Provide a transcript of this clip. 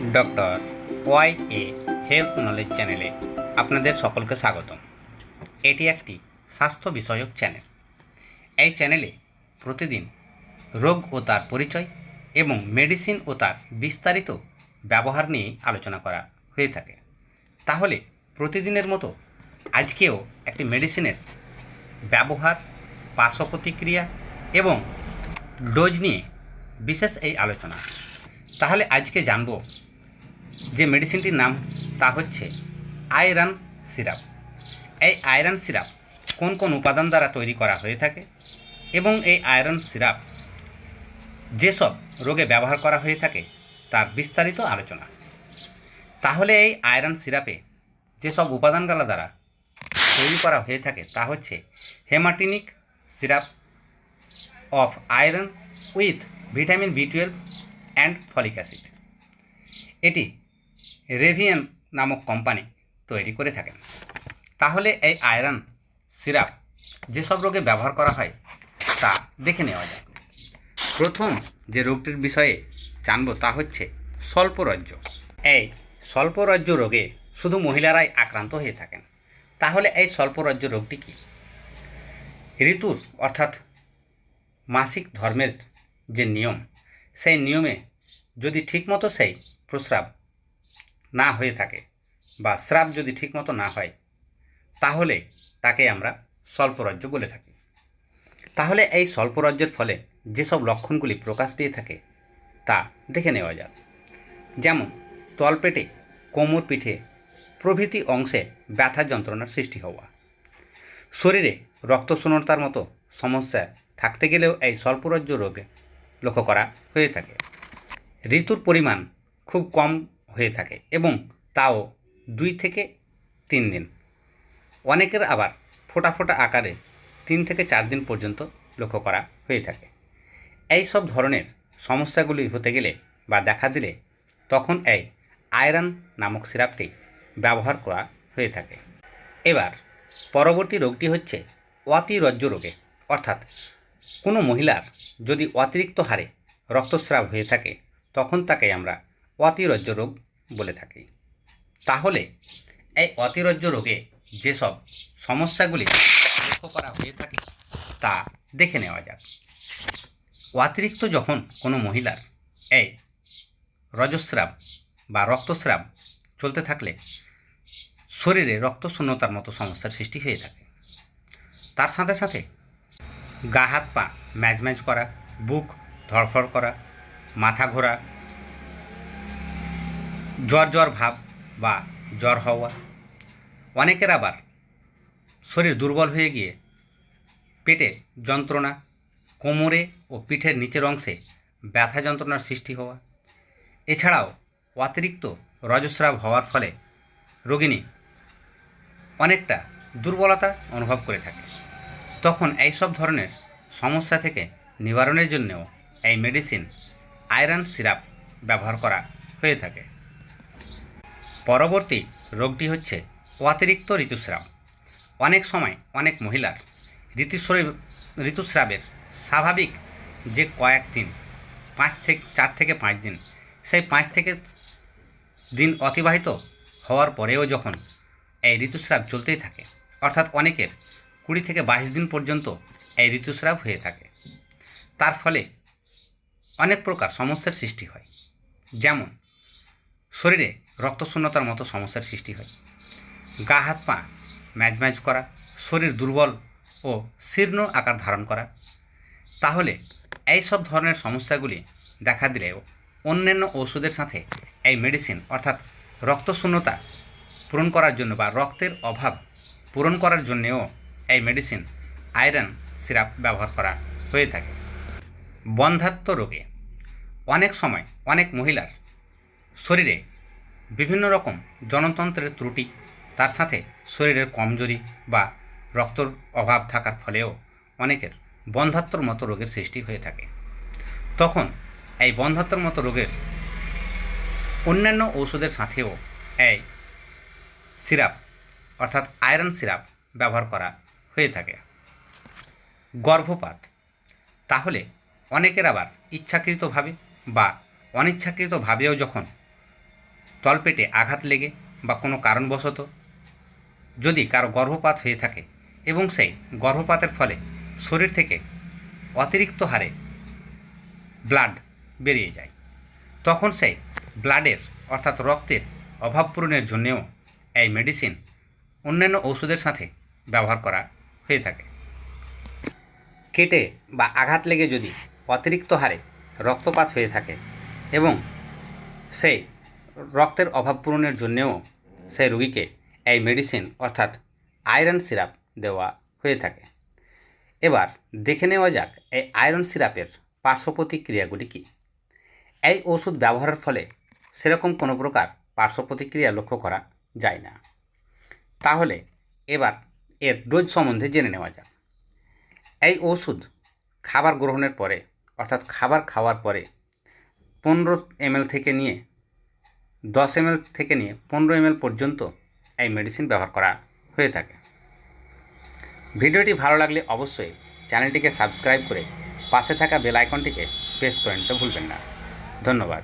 Doctor Y A health knowledge চ্যানেলে আপনাদের সকলকে স্বাগতম। এটি একটি স্বাস্থ্য বিষয়ক চ্যানেল। এই চ্যানেলে প্রতিদিন রোগ ও তার পরিচয় এবং মেডিসিন ও তার বিস্তারিত ব্যবহার নিয়ে আলোচনা করা হয়ে থাকে। তাহলে প্রতিদিনের মতো আজকেও একটি মেডিসিনের ব্যবহার পার্শ্ব প্রতিক্রিয়া এবং ডোজ নিয়ে বিশেষ এই আলোচনা। তাহলে আজকে জানব যে মেডিসিনটির নাম তা হচ্ছে আয়রন সিরাপ। এই আয়রন সিরাপ কোন কোন উপাদান দ্বারা তৈরি করা হয়ে থাকে এবং এই আয়রন সিরাপ যেসব রোগে ব্যবহার করা হয়ে থাকে তার বিস্তারিত আলোচনা। তাহলে এই আয়রন সিরাপে যেসব উপাদানগুলো দ্বারা তৈরি করা হয়ে থাকে তা হচ্ছে haematinic syrup of iron with vitamin B twelve and folic acid. এটি রেভিয়ান নামক কোম্পানি তৈরি করে থাকেন। তাহলে এই আয়রন সিরাপ যেসব রোগে ব্যবহার করা হয়, তা দেখে নেওয়া যাক। প্রথম যে রোগটির বিষয়ে জানব তা হচ্ছে স্বল্পরজ্জ। এই স্বল্পরজ্জ রোগে শুধু মহিলারাই আক্রান্ত হয়ে থাকেন। তাহলে এই স্বল্পরজ্জ রোগটি কী? ঋতুর অর্থাৎ মাসিক ধর্মের যে নিয়ম, সেই নিয়মে যদি ঠিকমতো সেই প্রস্রাব না হয়ে থাকে বা স্রাব যদি ঠিকমতো না হয়, তাহলে তাকে আমরা স্বল্পরজ্জ বলে থাকি। তাহলে এই স্বল্পরজ্জের ফলে যেসব লক্ষণগুলি প্রকাশ পেয়ে থাকে, তা দেখে নেওয়া যাক। যেমন, তলপেটে কোমর পিঠে প্রভৃতি অংশে ব্যথা যন্ত্রণার সৃষ্টি হওয়া। শরীরে রক্তশূন্যতার মতো সমস্যা থাকতে গেলেও এই স্বল্পরজ্জ রোগে লক্ষ্য করা হয়ে থাকে। ঋতুর পরিমাণ খুব কম হয়ে থাকে এবং তাও দুই থেকে তিন দিন। অনেকের আবার ফোটা ফোটা আকারে তিন থেকে চার দিন পর্যন্ত লক্ষ্য করা হয়ে থাকে। এই সব ধরনের সমস্যাগুলি হতে গেলে বা দেখা দিলে তখন এই আয়রন নামক সিরাপটি ব্যবহার করা হয়ে থাকে। এবার পরবর্তী রোগটি হচ্ছে অতিরজ্জ রোগে। অর্থাৎ কোনো মহিলার যদি অতিরিক্ত হারে রক্তস্রাব হয়ে থাকে, তখন তাকে আমরা অতিরজ্জ রোগ বলে থাকি। তাহলে এই অতিরজ্জ রোগে যেসব সমস্যাগুলি লক্ষ্য করা হয়ে থাকে, তা দেখে নেওয়া যাক। অতিরিক্ত যখন কোনো মহিলার এই রজস্রাব বা রক্তস্রাব চলতে থাকলে, শরীরে রক্তশূন্যতার মতো সমস্যার সৃষ্টি হয়ে থাকে। তার সাথে সাথে গা, হাত, পা ম্যাজ ম্যাজ করা, বুক ধড়ফড় করা, মাথা ঘোরা জ্বর জ্বর ভাব বা জ্বর হওয়া। অনেকের আবার শরীর দুর্বল হয়ে গিয়ে পেটে যন্ত্রণা, কোমরে ও পিঠের নিচের অংশে ব্যথা যন্ত্রণার সৃষ্টি হওয়া। এছাড়াও অতিরিক্ত রজস্রাব হওয়ার ফলে রোগিণী অনেকটা দুর্বলতা অনুভব করে থাকে। তখন এই সব ধরনের সমস্যা থেকে নিবারণের জন্যও এই মেডিসিন আয়রন সিরাপ ব্যবহার করা হয়ে থাকে। পরবর্তী রোগটি হচ্ছে অতিরিক্ত ঋতুস্রাব। অনেক সময় অনেক মহিলার ঋতুস্রাব, ঋতুস্রাবের স্বাভাবিক যে কয়েক দিন, পাঁচ থেকে, চার থেকে পাঁচ দিন, সেই পাঁচ থেকে দিন অতিবাহিত হওয়ার পরেও যখন এই ঋতুস্রাব চলতেই থাকে, অর্থাৎ অনেকের কুড়ি থেকে বাইশ দিন পর্যন্ত এই ঋতুস্রাব হয়ে থাকে। তার ফলে অনেক প্রকার সমস্যার সৃষ্টি হয়। যেমন শরীরে রক্তশূন্যতার মতো সমস্যার সৃষ্টি হয়। গা, হাত, পা ম্যাজ ম্যাজ করা, শরীর দুর্বল ও শীর্ণ আকার ধারণ করা। তাহলে এই সব ধরনের সমস্যাগুলি দেখা দিলেও অন্যান্য ওষুধের সাথে এই মেডিসিন অর্থাৎ রক্তশূন্যতা পূরণ করার জন্য বা রক্তের অভাব পূরণ করার জন্যেও এই মেডিসিন, আয়রন সিরাপ ব্যবহার করা হয়ে থাকে। বন্ধাত্ম রোগে অনেক সময় অনেক মহিলার শরীরে বিভিন্ন রকম জনতন্ত্রের ত্রুটি, তার সাথে শরীরের কমজোরি বা রক্তর অভাব থাকার ফলেও অনেকের বন্ধাত্মর মতো রোগের সৃষ্টি হয়ে থাকে। তখন এই বন্ধাত্মর মতো রোগের অন্যান্য ঔষধের সাথেও এই সিরাপ, অর্থাৎ আয়রন সিরাপ ব্যবহার করা হয়ে থাকে। গর্ভপাত, তাহলে অনেকের আবার ইচ্ছাকৃতভাবে বা অনিচ্ছাকৃতভাবেও যখন তলপেটে আঘাত লেগে বা কোনো কারণবশত যদি কারও গর্ভপাত হয়ে থাকে এবং সেই গর্ভপাতের ফলে শরীর থেকে অতিরিক্ত হারে ব্লাড বেরিয়ে যায়, তখন সেই ব্লাডের অর্থাৎ রক্তের অভাব পূরণের জন্যেও এই মেডিসিন অন্যান্য ওষুধের সাথে ব্যবহার করা হয়ে থাকে। কেটে বা আঘাত লেগে যদি অতিরিক্ত হারে রক্তপাত হয়ে থাকে এবং সেই রক্তের অভাব পূরণের জন্যেও সেই রুগীকে এই মেডিসিন অর্থাৎ আয়রন সিরাপ দেওয়া হয়ে থাকে। এবার দেখে নেওয়া যাক এই আয়রন সিরাপের পার্শ্ব প্রতিক্রিয়াগুলি কী। এই ওষুধ ব্যবহারের ফলে সেরকম কোনো প্রকার পার্শ্ব প্রতিক্রিয়া লক্ষ্য করা যায় না। তাহলে এবার এর ডোজ সম্বন্ধে জেনে নেওয়া যাক। এই ওষুধ খাবার গ্রহণের পরে, অর্থাৎ খাবার খাওয়ার পরে পনেরো এমএল থেকে নিয়ে দশ এম থেকে নিয়ে পনেরো এম পর্যন্ত এই মেডিসিন ব্যবহার করা হয়ে থাকে। ভিডিওটি ভালো লাগলে অবশ্যই চ্যানেলটিকে সাবস্ক্রাইব করে পাশে থাকা বেল আইকনটিকে প্রেস করে নিতে ভুলবেন না। ধন্যবাদ।